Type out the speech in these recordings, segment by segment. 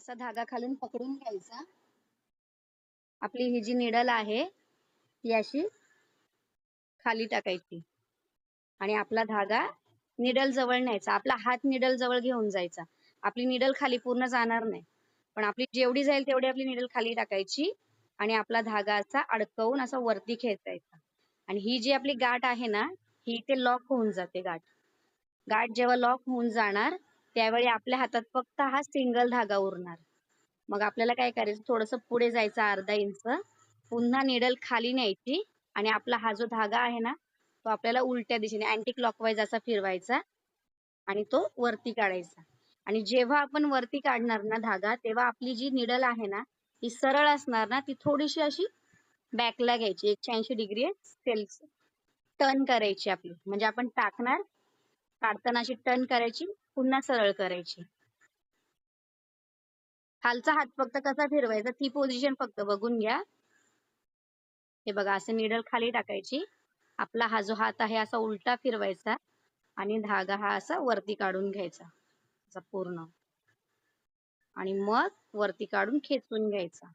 असा धागा खालून पकडून घ्यायचा. आपली ही जी निडल आहे ती अशी खाली टाकायची. आणि आपला धागा निडल जवळ न्यायचा. आपला हात निडल जवळ घेऊन जायचा. आपली निडल खाली पूर्ण जाणार नाही. पण आपली जेवढी जाईल तेवढी आपली निडल खाली टाकायची आणि आपला धागा असा अडकवून असा वरती खेचायचा. आणि ही जी आपली गाठ आहे ना ही इथे लॉक होऊन जाते गाठ. गाठ जेव्हा लॉक होऊन जाणार त्यावेळी आपल्या हातात फक्त हा सिंगल धागा उरणार. मग आपल्याला काय करायचं? थोडस पुढे जायचं अर्धा इंच पुन्हा निडल खाली न्यायची आणि आपला हा जो धागा आहे ना तो आपल्याला उलट्या दिशेने अँटी क्लॉकवाईज असा फिरवायचा आणि तो वरती काढायचा. आणि जेव्हा आपण वरती काढणार ना धागा तेव्हा आपली जी निडल आहे ना ती सरळ असणार ना ती थोडीशी अशी बॅकला घ्यायची. एकशे ऐंशी डिग्री सेल्स टर्न करायची आपली. म्हणजे आपण टाकणार काढताना अशी टर्न करायची पुन्हा सरळ करायची. खालचा हात फक्त कसा फिरवायचा ती पोझिशन फक्त बघून घ्या. हे बघा असं निडल खाली टाकायची. आपला हा जो हात आहे असा उलटा फिरवायचा आणि धागा हा असा वरती काढून घ्यायचा असा पूर्ण. आणि मग वरती काढून खेचून घ्यायचा.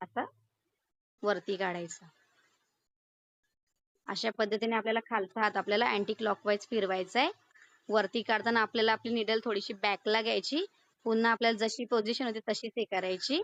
आता वरती काढायचा. अशा पद्धतीने आपल्याला खालचा हात आपल्याला अँटी क्लॉकवाईज फिरवायचा आहे. वरती काढताना आपल्याला आपली निडल थोडीशी बॅकला घ्यायची. पुन्हा आपल्याला जशी पोझिशन होती तशीच हे करायची.